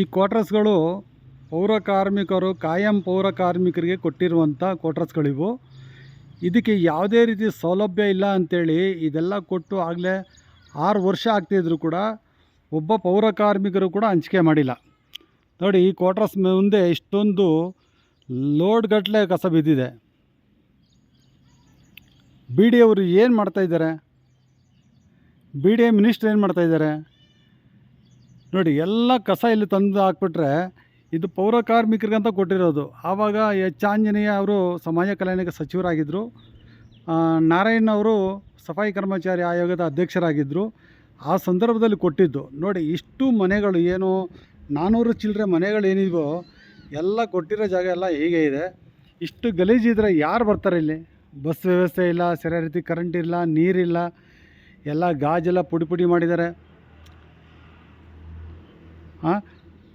ಈ ಕ್ವಾರ್ಟರ್ಸ್ಗಳು ಪೌರ ಕಾರ್ಮಿಕರು, ಕಾಯಂ ಪೌರ ಕಾರ್ಮಿಕರಿಗೆ ಕೊಟ್ಟಿರುವಂಥ ಕ್ವಾರ್ಟರ್ಸ್ಗಳಿವು. ಇದಕ್ಕೆ ಯಾವುದೇ ರೀತಿ ಸೌಲಭ್ಯ ಇಲ್ಲ ಅಂಥೇಳಿ ಇದೆಲ್ಲ ಕೊಟ್ಟು ಆಗಲೇ ಆರು ವರ್ಷ ಆಗ್ತಿದ್ರು ಕೂಡ ಒಬ್ಬ ಪೌರ ಕಾರ್ಮಿಕರು ಕೂಡ ಹಂಚಿಕೆ ಮಾಡಿಲ್ಲ. ನೋಡಿ, ಈ ಕ್ವಾರ್ಟರ್ಸ್ ಮುಂದೆ ಇಷ್ಟೊಂದು ಲೋಡ್ಗಟ್ಟಲೆ ಕಸ ಬಿದ್ದಿದೆ. ಬಿ ಡಿ ಅವರು ಏನು ಮಾಡ್ತಾಯಿದ್ದಾರೆ ಬಿ ಡಿ ಎ ಮಿನಿಸ್ಟ್ರ್ ಏನು ಮಾಡ್ತಾಯಿದ್ದಾರೆ ನೋಡಿ, ಎಲ್ಲ ಕಸ ಇಲ್ಲಿ ತಂದು ಹಾಕ್ಬಿಟ್ರೆ ಇದು ಪೌರ ಕಾರ್ಮಿಕರಿಗಂತ ಕೊಟ್ಟಿರೋದು. ಆವಾಗ ಎಚ್ ಆಂಜನೇಯ ಅವರು ಸಮಾಜ ಕಲ್ಯಾಣಕ್ಕೆ ಸಚಿವರಾಗಿದ್ದರು ನಾರಾಯಣ್ ಅವರು ಸಫಾಯಿ ಕರ್ಮಚಾರಿ ಆಯೋಗದ ಅಧ್ಯಕ್ಷರಾಗಿದ್ದರು ಆ ಸಂದರ್ಭದಲ್ಲಿ ಕೊಟ್ಟಿದ್ದು. ನೋಡಿ, ಇಷ್ಟು ಮನೆಗಳು ಏನು ನಾನ್ನೂರು ಚಿಲ್ಲರೆ ಮನೆಗಳು ಏನಿವೋ ಎಲ್ಲ ಕೊಟ್ಟಿರೋ ಜಾಗ ಎಲ್ಲ ಹೀಗೆ ಇದೆ. ಇಷ್ಟು ಗಲೀಜಿದ್ರೆ ಯಾರು ಬರ್ತಾರೆ ಇಲ್ಲಿ? ಬಸ್ ವ್ಯವಸ್ಥೆ ಇಲ್ಲ, ಸರಿಯಾದ ರೀತಿ ಕರೆಂಟ್ ಇಲ್ಲ, ನೀರಿಲ್ಲ. ಎಲ್ಲ ಗಾಜೆಲ್ಲ ಪುಡಿ ಪುಡಿ ಮಾಡಿದ್ದಾರೆ.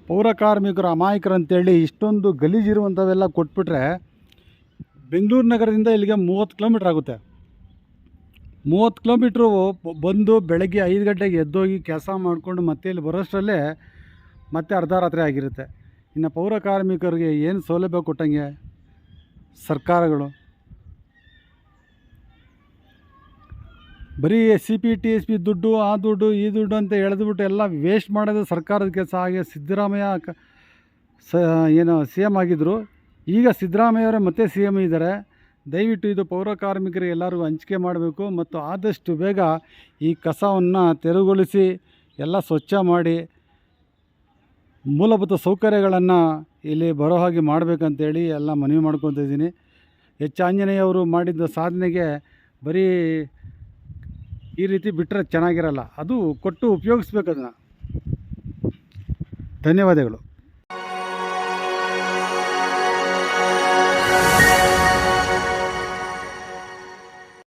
ಪೌರ ಕಾರ್ಮಿಕರು ಅಮಾಯಕರು ಅಂತೇಳಿ ಇಷ್ಟೊಂದು ಗಲೀಜಿರುವಂಥವೆಲ್ಲ ಕೊಟ್ಬಿಟ್ರೆ ಬೆಂಗಳೂರು ನಗರದಿಂದ ಇಲ್ಲಿಗೆ ಮೂವತ್ತು ಕಿಲೋಮೀಟ್ರ್ ಆಗುತ್ತೆ. ಮೂವತ್ತು ಕಿಲೋಮೀಟ್ರು ಬಂದು ಬೆಳಗ್ಗೆ ಐದು ಗಂಟೆಗೆ ಎದ್ದೋಗಿ ಕೆಲಸ ಮಾಡಿಕೊಂಡು ಮತ್ತೆ ಇಲ್ಲಿ ಬರೋಷ್ಟರಲ್ಲೇ ಮತ್ತೆ ಅರ್ಧ ರಾತ್ರಿ ಆಗಿರುತ್ತೆ. ಇನ್ನು ಪೌರ ಕಾರ್ಮಿಕರಿಗೆ ಏನು ಸೌಲಭ್ಯ ಕೊಟ್ಟಂಗೆ ಸರ್ಕಾರಗಳು? ಬರೀ C P T S P ದುಡ್ಡು, ಆ ದುಡ್ಡು, ಈ ದುಡ್ಡು ಅಂತ ಎಳೆದುಬಿಟ್ಟು ಎಲ್ಲ ವೇಸ್ಟ್ ಮಾಡೋದು ಸರ್ಕಾರದ ಕೆಲಸ. ಹಾಗೆ ಸಿದ್ದರಾಮಯ್ಯ ಕ ಸ, ಏನು ಸಿ ಎಂ ಆಗಿದ್ದರು ಈಗ ಸಿದ್ದರಾಮಯ್ಯವರೇ ಮತ್ತೆ ಸಿ ಎಂ ಇದ್ದಾರೆ. ದಯವಿಟ್ಟು ಇದು ಪೌರ ಕಾರ್ಮಿಕರಿಗೆ ಎಲ್ಲರಿಗೂ ಹಂಚಿಕೆ ಮಾಡಬೇಕು ಮತ್ತು ಆದಷ್ಟು ಬೇಗ ಈ ಕಸವನ್ನು ತೆರವುಗೊಳಿಸಿ ಎಲ್ಲ ಸ್ವಚ್ಛ ಮಾಡಿ ಮೂಲಭೂತ ಸೌಕರ್ಯಗಳನ್ನು ಇಲ್ಲಿ ಬರೋ ಹಾಗೆ ಮಾಡಬೇಕಂತೇಳಿ ಎಲ್ಲ ಮನವಿ ಮಾಡ್ಕೊತಿದ್ದೀನಿ ಎಚ್ ಆಂಜನೇಯವರು ಮಾಡಿದ್ದ ಸಾಧನೆಗೆ ಬರೀ ಈ ರೀತಿ ಬಿಟ್ಟರೆ ಚೆನ್ನಾಗಿರಲ್ಲ. ಅದು ಕೊಟ್ಟು ಉಪಯೋಗಿಸ್ಬೇಕು ಅದನ್ನು. ಧನ್ಯವಾದಗಳು.